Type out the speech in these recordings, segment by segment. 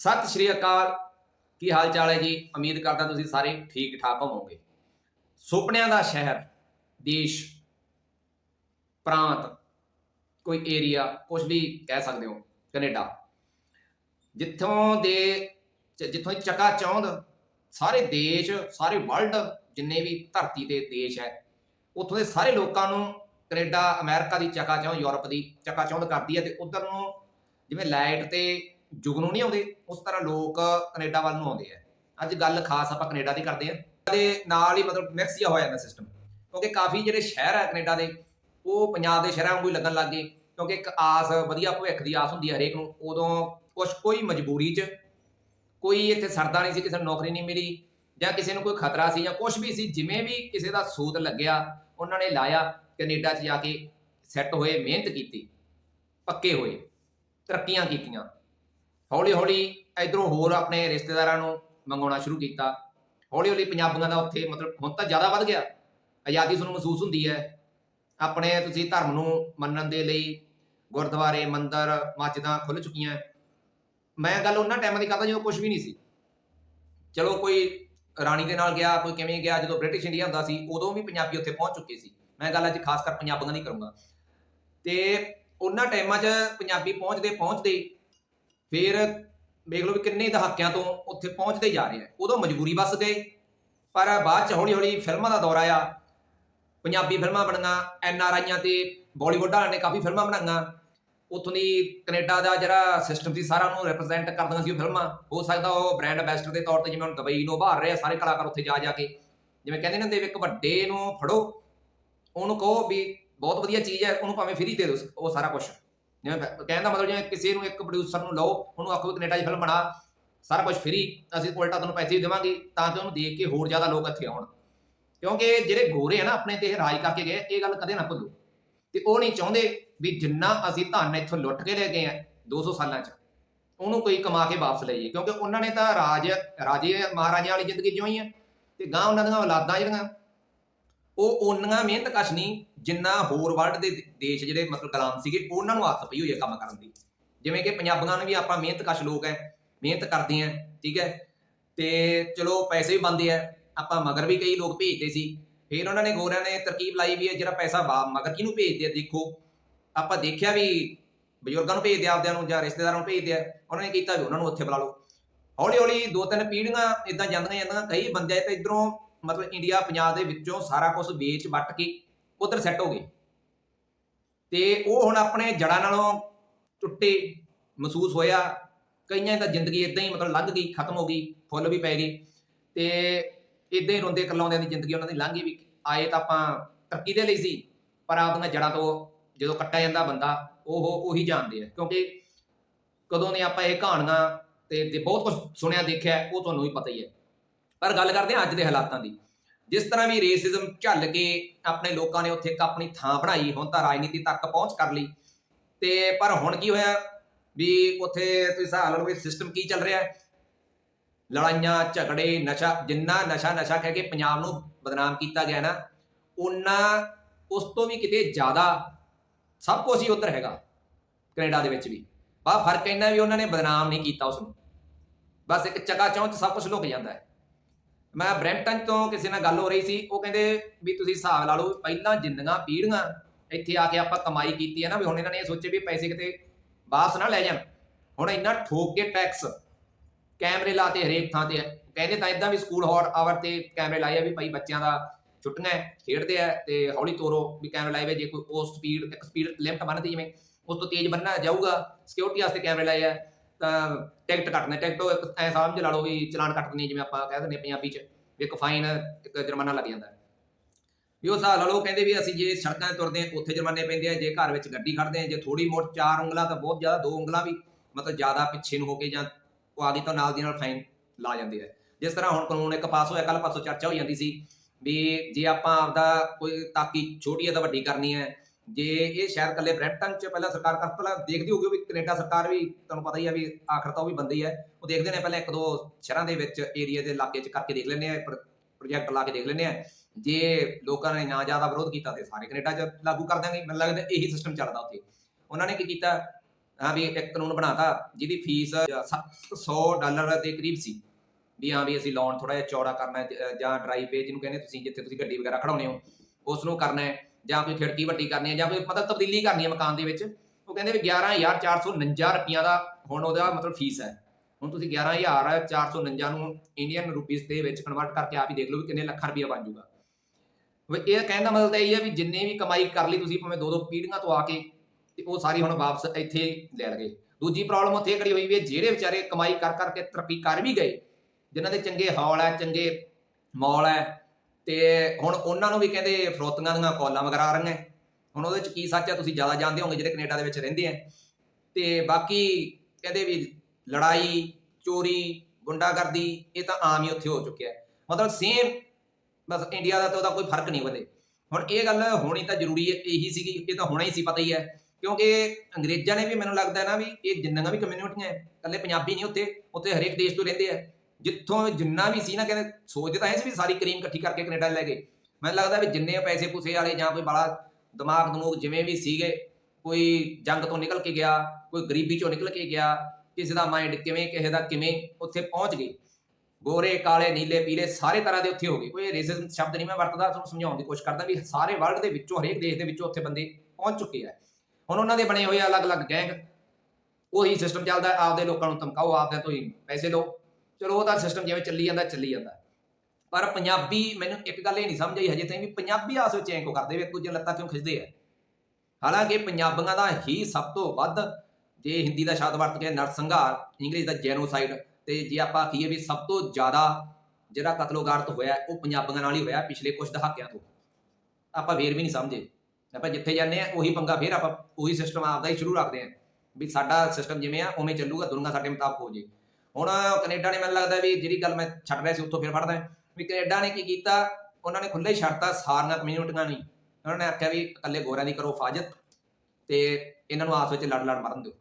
ਸਤਿ ਸ਼੍ਰੀ ਅਕਾਲ। ਕੀ ਹਾਲ ਚਾਲ ਹੈ ਜੀ? ਉਮੀਦ ਕਰਦਾ ਤੁਸੀਂ ਸਾਰੇ ਠੀਕ ਠਾਕ ਹੋਵੋਗੇ। ਸੁਪਨਿਆਂ ਦਾ ਸ਼ਹਿਰ, ਦੇਸ਼, ਪ੍ਰਾਂਤ, ਕੋਈ ਏਰੀਆ ਕੁਝ ਵੀ ਕਹਿ ਸਕਦੇ ਹੋ, ਕੈਨੇਡਾ। ਜਿੱਥੋਂ ਦੇ ਜਿੱਥੋਂ ਦੀ ਚੱਕਾ ਚੌਂਦ, ਸਾਰੇ ਦੇਸ਼, ਸਾਰੇ ਵਰਲਡ ਜਿੰਨੇ ਵੀ ਧਰਤੀ ਤੇ ਦੇਸ਼ ਹੈ, ਉੱਥੋਂ ਦੇ ਸਾਰੇ ਲੋਕਾਂ ਨੂੰ ਕੈਨੇਡਾ, ਅਮਰੀਕਾ ਦੀ ਚੱਕਾ ਚੌਂਦ, ਯੂਰਪ ਦੀ ਚੱਕਾ ਚੌਂਦ ਕਰਦੀ ਹੈ ਤੇ ਉਧਰ ਨੂੰ ਜਿਵੇਂ ਲਾਈਟ ਤੇ ਜੁਗਨੂ ਨਹੀਂ ਆਉਂਦੇ, ਉਸ ਤਰ੍ਹਾਂ ਲੋਕ ਕੈਨੇਡਾ ਵੱਲ ਨੂੰ ਆਉਂਦੇ ਆ। ਅੱਜ ਗੱਲ ਖਾਸ ਆਪਾਂ ਕੈਨੇਡਾ ਦੀ ਕਰਦੇ ਆ। ਦੇ ਨਾਲ ਹੀ ਮਤਲਬ ਮਿਕਸ ਜਿਹਾ ਹੋ ਜਾਂਦਾ ਸਿਸਟਮ ਕਿਉਂਕਿ ਕਾਫੀ ਜਿਹੜੇ ਸ਼ਹਿਰ ਆ ਕੈਨੇਡਾ ਦੇ, ਉਹ ਪੰਜਾਬ ਦੇ ਸ਼ਹਿਰਾਂ ਵਾਂਗੂ ਹੀ ਲੱਗਣ ਲੱਗ ਗਏ। ਕਿਉਂਕਿ ਇੱਕ ਆਸ, ਵਧੀਆ ਭਵਿੱਖ ਦੀ ਆਸ ਹੁੰਦੀ ਹੈ ਹਰੇਕ ਨੂੰ। ਉਦੋਂ ਕੁਝ ਕੋਈ ਮਜਬੂਰੀ 'ਚ ਕੋਈ ਇੱਥੇ ਸਰਦਾ ਨਹੀਂ ਸੀ, ਕਿਸੇ ਨੂੰ ਨੌਕਰੀ ਨਹੀਂ ਮਿਲੀ, ਜਾਂ ਕਿਸੇ ਨੂੰ ਕੋਈ ਖਤਰਾ ਸੀ, ਜਾਂ ਕੁਝ ਵੀ ਸੀ, ਜਿਵੇਂ ਵੀ ਕਿਸੇ ਦਾ ਸੂਤ ਲੱਗਿਆ, ਉਹਨਾਂ ਨੇ ਲਾਇਆ, ਕੈਨੇਡਾ 'ਚ ਜਾ ਕੇ ਸੈੱਟ ਹੋਏ, ਮਿਹਨਤ ਕੀਤੀ, ਪੱਕੇ ਹੋਏ, ਤਰੱਕੀਆਂ ਕੀਤੀਆਂ। ਹੌਲੀ ਹੌਲੀ ਇਧਰੋਂ ਹੋਰ ਆਪਣੇ ਰਿਸ਼ਤੇਦਾਰਾਂ ਨੂੰ ਮੰਗਾਉਣਾ ਸ਼ੁਰੂ ਕੀਤਾ। ਹੌਲੀ ਹੌਲੀ ਪੰਜਾਬੀਆਂ ਦਾ ਉੱਥੇ ਮਤਲਬ ਹੁਣ ਤਾਂ ਜ਼ਿਆਦਾ ਵੱਧ ਗਿਆ। ਆਜ਼ਾਦੀ ਤੁਹਾਨੂੰ ਮਹਿਸੂਸ ਹੁੰਦੀ ਹੈ। ਆਪਣੇ ਤੁਸੀਂ ਧਰਮ ਨੂੰ ਮੰਨਣ ਦੇ ਲਈ ਗੁਰਦੁਆਰੇ, ਮੰਦਰ, ਮਸਜਿਦਾਂ ਖੁੱਲ ਚੁੱਕੀਆਂ ਮੈਂ ਗੱਲ ਉਹਨਾਂ ਟਾਈਮਾਂ ਦੀ ਕਰਦਾ ਜਦੋਂ ਕੁਝ ਵੀ ਨਹੀਂ ਸੀ। ਚਲੋ ਕੋਈ ਰਾਣੀ ਦੇ ਨਾਲ ਗਿਆ, ਕੋਈ ਕਿਵੇਂ ਗਿਆ, ਜਦੋਂ ਬ੍ਰਿਟਿਸ਼ ਇੰਡੀਆ ਹੁੰਦਾ ਸੀ, ਉਦੋਂ ਵੀ ਪੰਜਾਬੀ ਉੱਥੇ ਪਹੁੰਚ ਚੁੱਕੇ ਸੀ। ਮੈਂ ਗੱਲ ਅੱਜ ਖਾਸ ਕਰ ਪੰਜਾਬੀਆਂ ਦੀ ਕਰੂੰਗਾ। ਤੇ ਉਹਨਾਂ ਟਾਈਮਾਂ 'ਚ ਪੰਜਾਬੀ ਪਹੁੰਚਦੇ ਪਹੁੰਚਦੇ ਫਿਰ ਵੇਖ ਲਓ ਵੀ ਕਿੰਨੇ ਦਹਾਕਿਆਂ ਤੋਂ ਉੱਥੇ ਪਹੁੰਚਦੇ ਜਾ ਰਹੇ ਆ। ਉਦੋਂ ਮਜਬੂਰੀ ਵੱਸ ਗਏ ਪਰ ਬਾਅਦ ਚ ਹੌਲੀ ਹੌਲੀ ਫਿਲਮਾਂ ਦਾ ਦੌਰ ਆਇਆ। ਪੰਜਾਬੀ ਫਿਲਮਾਂ ਬਣੀਆਂ ਐਨ ਆਰ ਆਈਆਂ ਤੇ ਬਾਲੀਵੁੱਡ ਵਾਲਿਆਂ ਨੇ ਕਾਫੀ ਫਿਲਮਾਂ ਬਣਾਈਆਂ। ਉੱਥੋਂ ਦੀ ਕੈਨੇਡਾ ਦਾ ਜਿਹੜਾ ਸਿਸਟਮ ਸੀ ਸਾਰਾ ਉਹਨੂੰ ਰਿਪਰੈਜ਼ੈਂਟ ਕਰਦੀਆਂ ਸੀ ਉਹ ਫਿਲਮਾਂ। ਹੋ ਸਕਦਾ ਉਹ ਬ੍ਰਾਂਡ ਐਂਬੈਸਡਰ ਦੇ ਤੌਰ ਤੇ ਜਿਵੇਂ ਹੁਣ ਦੁਬਈ ਨੂੰ ਉਭਾਰ ਰਹੇ ਆ, ਸਾਰੇ ਕਲਾਕਾਰ ਉੱਥੇ ਜਾ ਜਾ ਕੇ। ਜਿਵੇਂ ਕਹਿੰਦੇ ਨੇ ਹੁੰਦੇ ਇੱਕ ਵੱਡੇ ਨੂੰ ਫੜੋ, ਉਹਨੂੰ ਕਹੋ ਵੀ ਬਹੁਤ ਵਧੀਆ ਚੀਜ਼ ਹੈ, ਉਹਨੂੰ ਭਾਵੇਂ ਫ੍ਰੀ ਦੇ ਦਿਓ, ਉਹ ਸਾਰਾ ਕੁਝ ਜਿਵੇਂ ਕਹਿਣ ਦਾ ਮਤਲਬ ਜਿਵੇਂ ਕਿਸੇ ਨੂੰ ਇੱਕ ਪ੍ਰੋਡਿਊਸਰ ਨੂੰ ਲਓ, ਉਹਨੂੰ ਆਖੋ ਕੈਨੇਡਾ 'ਚ ਫਿਲਮ ਬਣਾ, ਸਾਰਾ ਕੁਝ ਫ੍ਰੀ ਅਸੀਂ ਉਲਟਾ ਤੁਹਾਨੂੰ ਪੈਸੇ ਵੀ ਦੇਵਾਂਗੇ ਤਾਂ ਕਿ ਉਹਨੂੰ ਦੇਖ ਕੇ ਹੋਰ ਜ਼ਿਆਦਾ ਲੋਕ ਇੱਥੇ ਆਉਣ। ਕਿਉਂਕਿ ਜਿਹੜੇ ਗੋਰੇ ਆ ਨਾ ਆਪਣੇ ਤੇ ਇਹ ਰਾਜ ਕਰਕੇ ਗਏ, ਇਹ ਗੱਲ ਕਦੇ ਨਾ ਭੁੱਲੋ। ਤੇ ਉਹ ਨਹੀਂ ਚਾਹੁੰਦੇ ਵੀ ਜਿੰਨਾ ਅਸੀਂ ਧਨ ਇੱਥੋਂ ਲੁੱਟ ਕੇ ਲੈ ਗਏ ਆ 200 ਸਾਲਾਂ 'ਚ, ਉਹਨੂੰ ਕੋਈ ਕਮਾ ਕੇ ਵਾਪਸ ਲਈਏ ਕਿਉਂਕਿ ਉਹਨਾਂ ਨੇ ਤਾਂ ਰਾਜ, ਰਾਜੇ ਮਹਾਰਾਜਿਆਂ ਵਾਲੀ ਜ਼ਿੰਦਗੀ ਜਿਉਈ ਆ, ਤੇ ਗਾਂ ਉਹਨਾਂ ਦੀਆਂ ਔਲਾਦਾਂ ਜਿਹੜੀਆਂ ਉਹ ਓਨੀਆਂ ਮਿਹਨਤ ਕਸ਼ ਨਹੀਂ ਜਿੰਨਾ ਹੋਰ ਵਰਲਡ ਦੇ ਦੇਸ਼ ਜਿਹੜੇ ਮਤਲਬ ਗੁਲਾਮ ਸੀਗੇ, ਉਹਨਾਂ ਨੂੰ ਆਦਤ ਪਈ ਹੋਈ ਹੈ ਕੰਮ ਕਰਨ ਦੀ। ਜਿਵੇਂ ਕਿ ਪੰਜਾਬੀਆਂ ਨੂੰ ਵੀ ਆਪਾਂ ਮਿਹਨਤ ਕਸ਼ ਲੋਕ ਹੈ, ਮਿਹਨਤ ਕਰਦੇ ਆ ਠੀਕ ਹੈ। ਤੇ ਚਲੋ ਪੈਸੇ ਵੀ ਬੰਦੇ ਆ, ਆਪਾਂ ਮਗਰ ਵੀ ਕਈ ਲੋਕ ਭੇਜਦੇ ਸੀ। ਫਿਰ ਉਹਨਾਂ ਨੇ ਗੋਰਿਆਂ ਨੇ ਤਰਕੀਬ ਲਾਈ ਵੀ ਹੈ, ਜਿਹੜਾ ਪੈਸਾ ਵਾ ਮਗਰ ਕਿਹਨੂੰ ਭੇਜਦੇ ਆ, ਦੇਖੋ। ਆਪਾਂ ਦੇਖਿਆ ਵੀ ਬਜ਼ੁਰਗਾਂ ਨੂੰ ਭੇਜਦੇ ਆ, ਆਪਦਿਆਂ ਨੂੰ ਜਾਂ ਰਿਸ਼ਤੇਦਾਰਾਂ ਨੂੰ ਭੇਜਦੇ ਆ, ਉਹਨਾਂ ਨੇ ਕੀਤਾ ਵੀ ਉਹਨਾਂ ਨੂੰ ਉੱਥੇ ਬੁਲਾ ਲਓ। ਹੌਲੀ ਹੌਲੀ ਦੋ ਤਿੰਨ ਪੀੜ੍ਹੀਆਂ ਇਦਾਂ ਜਾਂਦੀਆਂ ਜਾਂਦੀਆਂ ਕਈ ਬੰਦੇ ਤਾਂ ਇਧਰੋਂ ਮਤਲਬ ਇੰਡੀਆ ਪੰਜਾਬ ਦੇ ਵਿੱਚੋਂ ਸਾਰਾ ਕੁਝ ਵੇਚ ਵੱਟ ਕੇ ਉਧਰ ਸੈੱਟ ਹੋ ਗਏ। ਤੇ ਉਹ ਹੁਣ ਆਪਣੇ ਜੜਾਂ ਨਾਲੋਂ ਟੁੱਟੇ, ਮਹਿਸੂਸ ਹੋਇਆ। ਕਈਆਂ ਦਾ ਜ਼ਿੰਦਗੀ ਇਦਾਂ ਹੀ ਮਤਲਬ ਲੰਘ ਗਈ, ਖਤਮ ਹੋ ਗਈ, ਫੁੱਲ ਵੀ ਪੈ ਗਏ। ਤੇ ਇਦਾਂ ਹੀ ਰੋਂਦੇ ਕਲਾਉਂਦਿਆਂ ਦੀ ਜ਼ਿੰਦਗੀ ਉਹਨਾਂ ਦੀ ਲੰਘ ਗਈ ਵੀ ਆਏ ਤਾਂ ਆਪਾਂ ਤਰੱਕੀ ਦੇ ਲਈ ਸੀ, ਪਰ ਆਪਣੀਆਂ ਜੜਾਂ ਤੋਂ ਜਦੋਂ ਕੱਟਿਆ ਜਾਂਦਾ ਬੰਦਾ, ਉਹ ਉਹੀ ਜਾਣਦੇ ਆ। ਕਿਉਂਕਿ ਕਦੋਂ ਨੇ ਆਪਾਂ ਇਹ ਕਹਾਣੀਆਂ ਤੇ ਤੇ ਬਹੁਤ ਕੁਝ ਸੁਣਿਆ, ਦੇਖਿਆ, ਉਹ ਤੁਹਾਨੂੰ ਵੀ ਪਤਾ ਹੀ ਹੈ। ਪਰ ਗੱਲ ਕਰਦੇ ਹਾਂ ਅੱਜ ਦੇ ਹਾਲਾਤਾਂ ਦੀ। ਜਿਸ ਤਰ੍ਹਾਂ ਵੀ ਰੇਸਿਜ਼ਮ ਝੱਲ ਕੇ ਆਪਣੇ ਲੋਕਾਂ ਨੇ ਉੱਥੇ ਇੱਕ ਆਪਣੀ ਥਾਂ ਬਣਾਈ, ਹੁਣ ਤਾਂ ਰਾਜਨੀਤੀ ਤੱਕ ਪਹੁੰਚ ਕਰ ਲਈ। ਤੇ ਪਰ ਹੁਣ ਕੀ ਹੋਇਆ ਵੀ ਉੱਥੇ ਤੁਸੀਂ ਹਿਸਾਬ ਲਓ ਵੀ ਸਿਸਟਮ ਕੀ ਚੱਲ ਰਿਹਾ ਹੈ? ਲੜਾਈਆਂ, ਝਗੜੇ, ਨਸ਼ਾ, ਜਿੰਨਾ ਨਸ਼ਾ ਨਸ਼ਾ ਕਹਿ ਕੇ ਪੰਜਾਬ ਨੂੰ ਬਦਨਾਮ ਕੀਤਾ ਗਿਆ ਨਾ ਉਹਨਾਂ ਉਸ ਤੋਂ ਵੀ ਕਿਤੇ ਜ਼ਿਆਦਾ ਸਭ ਕੁਝ ਹੀ ਉੱਧਰ ਹੈਗਾ, ਕੈਨੇਡਾ ਦੇ ਵਿੱਚ ਵੀ। ਬਾ ਫ਼ਰਕ ਇੰਨਾ ਵੀ ਉਹਨਾਂ ਨੇ ਬਦਨਾਮ ਨਹੀਂ ਕੀਤਾ ਉਸ ਨੂੰ। ਬਸ ਇੱਕ ਚਕਾ ਚੌਂਚ ਸਭ ਕੁਝ ਲੁਕ ਜਾਂਦਾ ਹੈ। ਮੈਂ ਬ੍ਰੈਂਟਨ ਤੋਂ ਕਿਸੇ ਨਾਲ ਗੱਲ ਹੋ ਰਹੀ ਸੀ, ਉਹ ਕਹਿੰਦੇ ਵੀ ਤੁਸੀਂ ਹਿਸਾਬ ਲਾ ਲਓ ਵੀ ਪਹਿਲਾਂ ਜਿੰਨੀਆਂ ਪੀੜੀਆਂ ਇੱਥੇ ਆ ਕੇ ਆਪਾਂ ਕਮਾਈ ਕੀਤੀ ਹੈ ਨਾ, ਵੀ ਹੁਣ ਇਹਨਾਂ ਨੇ ਇਹ ਸੋਚੇ ਵੀ ਪੈਸੇ ਕਿਤੇ ਵਾਪਸ ਨਾ ਲੈ ਜਾਣ। ਹੁਣ ਇੰਨਾ ਠੋਕ ਕੇ ਟੈਕਸ ਕੈਮਰੇ ਲਾਤੇ ਹਰੇਕ ਥਾਂ ਤੇ ਕਹਿੰਦੇ ਤਾਂ ਇਦਾਂ ਵੀ ਸਕੂਲ ਹੌਰ ਆਵਰ ਤੇ ਕੈਮਰੇ ਲਾਏ ਆ ਵੀ ਭਾਈ ਬੱਚਿਆਂ ਦਾ ਛੁੱਟੀਆਂ ਖੇਡਦੇ ਆ ਤੇ ਹੌਲੀ ਤੋਰੋ ਵੀ ਕੈਮਰੇ ਲਾਏ ਵੇ, ਜੇ ਕੋਈ ਉਹ ਸਪੀਡ ਇੱਕ ਸਪੀਡ ਲਿਮਟ ਬੰਨਦੀ ਜਿਵੇਂ, ਉਸ ਤੋਂ ਤੇਜ਼ ਬੰਨਣਾ ਜਾਊਗਾ ਸਿਕਿਉਰਿਟੀ ਵਾਸਤੇ ਕੈਮਰੇ ਲਾਏ ਆ। ਟਿਕਟ ਕੱਟਦੇ ਟਿਕਟ ਉਹ ਇੱਕ ਐ ਸਮਝ ਲਾ ਲਓ ਵੀ ਚਲਾਨ ਕੱਟਦੇ ਜਿਵੇਂ ਆਪਾਂ ਕਹਿ ਦਿੰਦੇ ਹਾਂ ਪੰਜਾਬੀ ਚ, ਵੀ ਇੱਕ ਫਾਈਨ ਇੱਕ ਜੁਰਮਾਨਾ ਲੱਗ ਜਾਂਦਾ। ਵੀ ਉਹ ਹਿਸਾਬ ਲਾ ਲਓ ਕਹਿੰਦੇ ਵੀ ਅਸੀਂ ਜੇ ਸੜਕਾਂ ਤੇ ਤੁਰਦੇ ਆ, ਉੱਥੇ ਜੁਰਮਾਨੇ ਪੈਂਦੇ ਆ, ਜੇ ਘਰ ਵਿੱਚ ਗੱਡੀ ਖੜਦੇ ਆ, ਜੇ ਥੋੜੀ ਮੋਟ ਚਾਰ ਉਂਗਲਾਂ ਤਾਂ ਬਹੁਤ ਜ਼ਿਆਦਾ, ਦੋ ਉਂਗਲਾਂ ਵੀ, ਮਤਲਬ ਜ਼ਿਆਦਾ ਪਿੱਛੇ ਨੂੰ ਹੋ ਕੇ ਜਾਂ ਉਹ ਆ ਗਈ ਤਾਂ ਨਾਲ ਦੀ ਨਾਲ ਫਾਈਨ ਲਾ ਜਾਂਦੇ ਆ। ਜਿਸ ਤਰ੍ਹਾਂ ਹੁਣ ਕਾਨੂੰਨ ਇੱਕ ਪਾਸ ਹੋਇਆ ਕੱਲ ਪਾਸੋਂ ਚਰਚਾ ਹੋ ਜਾਂਦੀ ਸੀ ਵੀ ਜੇ ਆਪਾਂ ਆਪਦਾ ਕੋਈ ਤਾਕੀ ਛੋਟੀ ਹੈ ਤਾਂ ਵੱਡੀ ਕਰਨੀ ਹੈ ਜੇ ਇਹ ਸ਼ਹਿਰ ਕੱਲੇ ਬ੍ਰੈਂਟਨ ਚ ਪਹਿਲਾਂ ਸਰਕਾਰ ਕਰ, ਪਹਿਲਾਂ ਦੇਖਦੀ ਹੋਊਗੀ ਵੀ ਕੈਨੇਡਾ ਸਰਕਾਰ ਵੀ, ਤੁਹਾਨੂੰ ਪਤਾ ਹੀ ਆ ਵੀ ਆਖਰ ਤਾਂ ਉਹ ਵੀ ਬੰਦੇ ਹੈ ਉਹ ਦੇਖਦੇ ਨੇ ਪਹਿਲਾਂ ਇੱਕ ਦੋ ਸ਼ਹਿਰਾਂ ਦੇ ਵਿੱਚ ਏਰੀਆ ਦੇ ਇਲਾਕੇ ਚ ਕਰਕੇ ਦੇਖ ਲੈਂਦੇ ਆ ਪ੍ਰੋਜੈਕਟ ਲਾ ਕੇ ਦੇਖ ਲੈਂਦੇ ਆ। ਜੇ ਲੋਕਾਂ ਨੇ ਨਾ ਜ਼ਿਆਦਾ ਵਿਰੋਧ ਕੀਤਾ ਤੇ ਸਾਰੇ ਕੈਨੇਡਾ ਚ ਲਾਗੂ ਕਰ ਦਾਂਗੇ ਮੈਨੂੰ ਲੱਗਦਾ ਇਹੀ ਸਿਸਟਮ ਚੱਲਦਾ ਉੱਥੇ। ਉਹਨਾਂ ਨੇ ਕੀ ਕੀਤਾ? ਹਾਂ ਵੀ ਇੱਕ ਕਾਨੂੰਨ ਬਣਾਤਾ, ਜਿਹਦੀ ਫੀਸ 700 ਡਾਲਰ ਦੇ ਕਰੀਬ ਸੀ। ਵੀ ਹਾਂ ਵੀ ਅਸੀਂ ਲੋਨ ਥੋੜਾ ਜਿਹਾ ਚੌੜਾ ਕਰਨਾ, ਜਾਂ ਡਰਾਈਵੇ ਜਿਹਨੂੰ ਕਹਿੰਦੇ ਤੁਸੀਂ, ਜਿੱਥੇ ਤੁਸੀਂ ਗੱਡੀ ਵਗੈਰਾ ਖੜਾਉਣੇ ਹੋ। ਉਸ ਨੂੰ ਕਰਨਾ ਹੈ, ਜਾਂ ਕੋਈ ਖਿੜਕੀ ਵੱਡੀ ਕਰਨੀ ਹੈ, ਜਾਂ ਕੋਈ ਮਤਲਬ ਤਬਦੀਲੀ ਕਰਨੀ ਹੈ ਮਕਾਨ ਦੇ ਵਿੱਚ, ਉਹ ਕਹਿੰਦੇ ਵੀ 11449 ਰੁਪਈਆ ਦਾ ਹੁਣ ਉਹਦਾ ਮਤਲਬ ਫੀਸ ਹੈ। ਹੁਣ ਤੁਸੀਂ 11449 ਨੂੰ ਇੰਡੀਅਨ ਰੁਪੀਸ ਦੇ ਵਿੱਚ ਕਨਵਰਟ ਕਰਕੇ ਆਪ ਹੀ ਦੇਖ ਲਓ ਵੀ ਕਿੰਨੇ ਲੱਖਾਂ ਰੁਪਈਆ ਬਣ ਜਾਊਗਾ। ਵੀ ਇਹ ਕਹਿਣ ਦਾ ਮਤਲਬ ਤਾਂ ਇਹ ਹੈ ਵੀ ਜਿੰਨੇ ਵੀ ਕਮਾਈ ਕਰ ਲਈ ਤੁਸੀਂ, ਭਾਵੇਂ ਦੋ ਦੋ ਪੀੜੀਆਂ ਤੋਂ ਆ ਕੇ, ਤੇ ਉਹ ਸਾਰੀ ਹੁਣ ਵਾਪਸ ਇੱਥੇ ਲੈ ਲਗੇ ਦੂਜੀ ਪ੍ਰੋਬਲਮ ਉੱਥੇ ਇਹ ਖੜੀ ਹੋਈ ਵੀ ਜਿਹੜੇ ਵਿਚਾਰੇ ਕਮਾਈ ਕਰ ਕਰਕੇ ਤਰੱਕੀ ਕਰ ਵੀ ਗਏ, ਜਿਨ੍ਹਾਂ ਦੇ ਚੰਗੇ ਹਾਲ ਹੈ, ਚੰਗੇ ਮਾਲ ਹੈ ਤੇ ਹੁਣ ਉਹਨਾਂ ਨੂੰ ਵੀ ਕਹਿੰਦੇ ਫਰੋਤੀਆਂ ਦੀਆਂ ਕਾਲਾਂ ਵਗੈਰਾ ਆ ਰਹੀਆਂ। ਹੁਣ ਉਹਦੇ ਚ ਕੀ ਸੱਚ ਹੈ ਤੁਸੀਂ ਜ਼ਿਆਦਾ ਜਾਣਦੇ ਹੋਗੇ ਜਿਹੜੇ ਕੈਨੇਡਾ ਦੇ ਵਿੱਚ ਰਹਿੰਦੇ ਆ। ਤੇ ਬਾਕੀ ਕਹਿੰਦੇ ਵੀ ਲੜਾਈ, ਚੋਰੀ, ਗੁੰਡਾਗਰਦੀ, ਇਹ ਤਾਂ ਆਮ ਹੀ ਉੱਥੇ ਹੋ ਚੁੱਕਿਆ। ਹੈ ਮਤਲਬ ਸੇਮ ਬਸ ਇੰਡੀਆ ਦਾ ਤਾਂ ਉਹਦਾ ਕੋਈ ਫ਼ਰਕ ਨਹੀਂ ਵਧੇ। ਹੁਣ ਇਹ ਗੱਲ ਹੋਣੀ ਤਾਂ ਜ਼ਰੂਰੀ ਹੈ, ਇਹੀ ਸੀਗੀ, ਇਹ ਤਾਂ ਹੋਣਾ ਹੀ ਸੀ, ਪਤਾ ਹੀ ਹੈ। ਕਿਉਂਕਿ ਅੰਗਰੇਜ਼ਾਂ ਨੇ ਵੀ ਮੈਨੂੰ ਲੱਗਦਾ ਨਾ ਵੀ ਇਹ ਜਿੰਨੀਆਂ ਵੀ ਕਮਿਊਨਿਟੀਆਂ ਹੈ ਇਕੱਲੇ ਪੰਜਾਬੀ ਨਹੀਂ ਉੱਥੇ ਉੱਥੇ ਹਰੇਕ ਦੇਸ਼ ਤੋਂ ਰਹਿੰਦੇ ਆ। ਜਿੱਥੋਂ ਜਿੰਨਾ ਵੀ ਸੀ ਨਾ ਕਹਿੰਦੇ ਸੋਚਦੇ ਤਾਂ ਐ ਸੀ ਵੀ ਸਾਰੀ ਕਰੀਮ ਇਕੱਠੀ ਕਰਕੇ ਕੈਨੇਡਾ ਲੈ ਗਏ। ਮੈਨੂੰ ਲੱਗਦਾ ਵੀ ਜਿੰਨੇ ਪੈਸੇ ਪੂਸੇ ਵਾਲੇ ਜਾਂ ਕੋਈ ਬੜਾ ਦਿਮਾਗ ਦਮੂਗ ਜਿਵੇਂ ਵੀ ਸੀਗੇ, ਕੋਈ ਜੰਗ ਤੋਂ ਨਿਕਲ ਕੇ ਗਿਆ, ਕੋਈ ਗਰੀਬੀ ਚੋਂ ਨਿਕਲ ਕੇ ਗਿਆ, ਕਿਸੇ ਦਾ ਮਾਈਂਡ ਕਿਵੇਂ, ਕਿਸੇ ਦਾ ਕਿਵੇਂ, ਉੱਥੇ ਪਹੁੰਚ ਗਏ। ਗੋਰੇ, ਕਾਲੇ, ਨੀਲੇ, ਪੀਲੇ ਸਾਰੇ ਤਰ੍ਹਾਂ ਦੇ ਉੱਥੇ ਹੋ ਗਏ। ਕੋਈ ਰੇਸਿਜ਼ਮ ਸ਼ਬਦ ਨਹੀਂ ਮੈਂ ਵਰਤਦਾ, ਤੁਹਾਨੂੰ ਸਮਝਾਉਣ ਦੀ ਕੋਸ਼ਿਸ਼ ਕਰਦਾ ਵੀ ਸਾਰੇ ਵਰਲਡ ਦੇ ਵਿੱਚੋਂ, ਹਰੇਕ ਦੇਸ਼ ਦੇ ਵਿੱਚੋਂ ਉੱਥੇ ਬੰਦੇ ਪਹੁੰਚ ਚੁੱਕੇ ਆ। ਹੁਣ ਉਹਨਾਂ ਦੇ ਬਣੇ ਹੋਏ ਅਲੱਗ-ਅਲੱਗ ਗੈਂਗ ਉਹੀ ਸਿਸਟਮ ਚੱਲਦਾ, ਆਪਦੇ ਲੋਕਾਂ ਨੂੰ ਧਮਕਾਓ, ਆਪਦੇ ਤੋਂ ਹੀ ਪੈਸੇ ਲਓ ਚਲੋ ਉਹਦਾ ਸਿਸਟਮ ਜਿਵੇਂ ਚੱਲੀ ਜਾਂਦਾ ਚੱਲੀ ਜਾਂਦਾ। ਪਰ ਪੰਜਾਬੀ ਮੈਨੂੰ ਇੱਕ ਗੱਲ ਇਹ ਨਹੀਂ ਸਮਝ ਆਈ ਹਜੇ ਤਾਈਂ ਵੀ ਪੰਜਾਬੀ ਆਸ ਵਿੱਚ ਐਂ ਕਿਉਂ ਕਰਦੇ ਵੀ ਇੱਕ ਦੂਜੇ ਲੱਤਾਂ ਕਿਉਂ ਖਿੱਚਦੇ ਆ? ਹਾਲਾਂਕਿ ਪੰਜਾਬੀਆਂ ਦਾ ਹੀ ਸਭ ਤੋਂ ਵੱਧ ਜੇ ਹਿੰਦੀ ਦਾ ਸ਼ਬਦ ਵਰਤ ਕੇ ਨਰਸੰਘਾਰ, ਇੰਗਲਿਸ਼ ਦਾ ਜੈਨੋਸਾਈਡ ਤੇ ਜੇ ਆਪਾਂ ਆਖੀਏ ਵੀ ਸਭ ਤੋਂ ਜ਼ਿਆਦਾ ਜਿਹੜਾ ਕਤਲੋਗਾਰਤ ਹੋਇਆ, ਉਹ ਪੰਜਾਬੀਆਂ ਨਾਲ ਹੀ ਹੋਇਆ ਪਿਛਲੇ ਕੁਝ ਦਹਾਕਿਆਂ ਤੋਂ। ਆਪਾਂ ਫੇਰ ਵੀ ਨਹੀਂ ਸਮਝੇ। ਆਪਾਂ ਜਿੱਥੇ ਜਾਂਦੇ ਆ ਉਹੀ ਪੰਗਾ ਫੇਰ ਆਪਾਂ ਉਹੀ ਸਿਸਟਮ ਆਪਦਾ ਹੀ ਸ਼ੁਰੂ ਰੱਖਦੇ ਆ ਵੀ ਸਾਡਾ ਸਿਸਟਮ ਜਿਵੇਂ ਆ, ਉਵੇਂ ਚੱਲੂਗਾ, ਦੁਨੀਆ ਸਾਡੇ ਮੁਤਾਬਕ ਹੋ ਜੇ। ਹੁਣ ਕੈਨੇਡਾ ਨੇ ਮੈਨੂੰ ਲੱਗਦਾ ਵੀ ਜਿਹੜੀ ਗੱਲ ਮੈਂ ਛੱਡ ਰਿਹਾ ਸੀ ਉੱਥੋਂ ਫਿਰ ਫੜਦਾ ਵੀ ਕੈਨੇਡਾ ਨੇ ਕੀ ਕੀਤਾ? ਉਹਨਾਂ ਨੇ ਖੁੱਲੇ ਛੱਡਤਾ ਸਾਰੀਆਂ ਕਮਿਊਨਿਟੀਆਂ ਨਹੀਂ ਉਹਨਾਂ ਨੇ ਆਖਿਆ ਵੀ ਇਕੱਲੇ ਗੋਰਿਆਂ ਦੀ ਕਰੋ ਫਾਜ਼ਤ ਤੇ ਇਹਨਾਂ ਨੂੰ ਆਪਸ ਵਿੱਚ ਲੜ ਲੜ ਮਰਨ ਦਿਓ।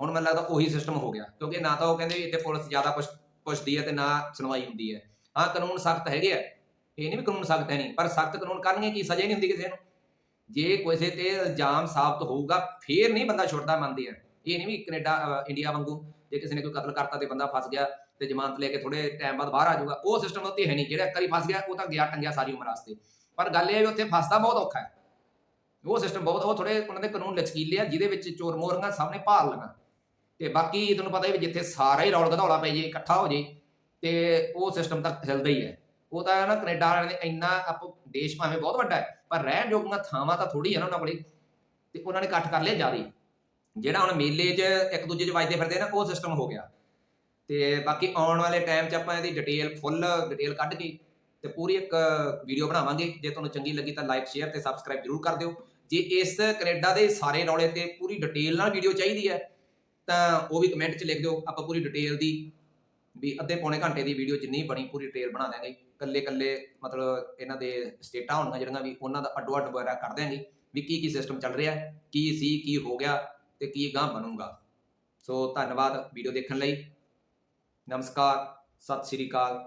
ਹੁਣ ਮੈਨੂੰ ਲੱਗਦਾ ਉਹੀ ਸਿਸਟਮ ਹੋ ਗਿਆ। ਕਿਉਂਕਿ ਨਾ ਤਾਂ ਉਹ ਕਹਿੰਦੇ ਵੀ ਇੱਥੇ ਪੁਲਿਸ ਜ਼ਿਆਦਾ ਕੁਝ ਪੁੱਛਦੀ ਹੈ ਤੇ ਨਾ ਸੁਣਵਾਈ ਹੁੰਦੀ ਹੈ। ਹਾਂ, ਕਾਨੂੰਨ ਸਖਤ ਹੈਗੇ ਆ। ਇਹ ਨਹੀਂ ਵੀ ਕਾਨੂੰਨ ਸਖਤ ਹੈ ਨਹੀਂ, ਪਰ ਸਖਤ ਕਾਨੂੰਨ ਕਰਨਗੇ ਕੀ? ਸਜ਼ਾ ਹੀ ਨਹੀਂ ਹੁੰਦੀ ਕਿਸੇ ਨੂੰ। ਜੇ ਕਿਸੇ ਤੇ ਇਲਜ਼ਾਮ ਸਾਬਤ ਹੋਊਗਾ, ਫੇਰ ਨਹੀਂ ਬੰਦਾ ਛੁੱਟਦਾ, ਮੰਨਦੇ ਆ। ਇਹ ਨਹੀਂ ਵੀ ਕੈਨੇਡਾ ਇੰਡੀਆ ਵਾਂਗੂ ਜੇ ਕਿਸੇ ਨੇ ਕੋਈ ਕਤਲ ਕਰਤਾ ਤੇ ਬੰਦਾ ਫਸ ਗਿਆ ਤੇ ਜ਼ਮਾਨਤ ਲੈ ਕੇ ਥੋੜੇ ਟਾਈਮ ਬਾਅਦ ਬਾਹਰ ਆ ਜਾਊਗਾ, ਉਹ ਸਿਸਟਮ ਉੱਥੇ ਹੈ ਨਹੀਂ। ਜਿਹੜਾ ਇੱਕ ਵਾਰੀ ਫਸ ਗਿਆ, ਉਹ ਤਾਂ ਗਿਆ ਟੰਗਿਆ ਸਾਰੀ ਉਮਰ ਵਾਸਤੇ। ਪਰ ਗੱਲ ਇਹ ਹੈ ਵੀ ਉੱਥੇ ਫਸਦਾ ਬਹੁਤ ਔਖਾ ਹੈ। ਉਹ ਸਿਸਟਮ ਬਹੁਤ, ਉਹ ਥੋੜੇ ਉਹਨਾਂ ਦੇ ਕਾਨੂੰਨ ਲਚਕੀਲੇ ਆ, ਜਿਹਦੇ ਵਿੱਚ ਚੋਰ ਮੋਰੀਆਂ ਸਾਹਮਣੇ ਭਾਲ ਲਗਾ ਤੇ ਬਾਕੀ ਤੁਹਾਨੂੰ ਪਤਾ ਹੀ ਵੀ ਜਿੱਥੇ ਸਾਰਾ ਹੀ ਰੌਲ ਗਧੌਲਾ ਪੈ ਜੇ, ਇਕੱਠਾ ਹੋ ਜੇ, ਤੇ ਉਹ ਸਿਸਟਮ ਤਾਂ ਹਿਲਦਾ ਹੀ ਹੈ। ਉਹ ਤਾਂ ਨਾ ਕੈਨੇਡਾ ਵਾਲਿਆਂ ਨੇ ਇੰਨਾ ਆਪ ਦੇਸ਼ ਭਾਵੇਂ ਬਹੁਤ ਵੱਡਾ ਹੈ, ਪਰ ਰਹਿਣ ਯੋਗੀਆਂ ਥਾਵਾਂ ਤਾਂ ਥੋੜੀ ਹੈ ਨਾ ਉਹਨਾਂ ਕੋਲੇ, ਤੇ ਉਹਨਾਂ ਨੇ ਇਕੱਠ ਕਰ ਲਿਆ ਜ਼ਿਆਦਾ ਜਿਹੜਾ ਹੁਣ ਮੇਲੇ 'ਚ ਇੱਕ ਦੂਜੇ 'ਚ ਵੱਜਦੇ ਫਿਰਦੇ ਨਾ, ਉਹ ਸਿਸਟਮ ਹੋ ਗਿਆ। ਤੇ ਬਾਕੀ ਆਉਣ ਵਾਲੇ ਟਾਈਮ 'ਚ ਆਪਾਂ ਇਹਦੀ ਡਿਟੇਲ ਫੁੱਲ ਡਿਟੇਲ ਕੱਢ ਕੇ ਤੇ ਪੂਰੀ ਇੱਕ ਵੀਡੀਓ ਬਣਾਵਾਂਗੇ। ਜੇ ਤੁਹਾਨੂੰ ਚੰਗੀ ਲੱਗੀ ਤਾਂ ਲਾਈਕ ਸ਼ੇਅਰ ਤੇ ਸਬਸਕ੍ਰਾਈਬ ਜਰੂਰ ਕਰ ਦਿਓ। ਜੇ ਇਸ ਕੈਨੇਡਾ ਦੇ ਸਾਰੇ ਰੌਲੇ ਤੇ ਪੂਰੀ ਡਿਟੇਲ ਨਾਲ ਵੀਡੀਓ ਚਾਹੀਦੀ ਹੈ, ਤਾਂ ਉਹ ਵੀ ਕਮੈਂਟ 'ਚ ਲਿਖ ਦਿਓ। ਆਪਾਂ ਪੂਰੀ ਡਿਟੇਲ ਦੀ ਵੀ ਅੱਧੇ ਪੌਣੇ ਘੰਟੇ ਦੀ ਵੀਡੀਓ ਜਿੰਨੀ ਬਣੀ ਪੂਰੀ ਡਿਟੇਲ ਬਣਾ ਦਿਆਂਗੇ। ਕੱਲੇ ਕੱਲੇ ਮਤਲਬ ਇਹਨਾਂ ਦੇ ਸਟੇਟਾਂ ਹੋਣਗੀਆਂ ਜਿਹੜੀਆਂ ਵੀ ਉਹਨਾਂ ਦਾ ਅੱਡੋ ਅੱਡ ਵਗੈਰਾ ਕਰ ਦਿਆਂਗੇ। ਵੀ ਕੀ ਕੀ ਸਿਸਟਮ ਚੱਲ ਰਿਹਾ, ਕੀ ਸੀ, ਕੀ ਹੋ ਗਿਆ ਤੇ ਕੀ ਗਾਂ ਬਣੂਗਾ। ਸੋ ਧੰਨਵਾਦ ਵੀਡੀਓ ਦੇਖਣ ਲਈ। ਨਮਸਕਾਰ ਸਤਿ ਸ਼੍ਰੀ ਅਕਾਲ।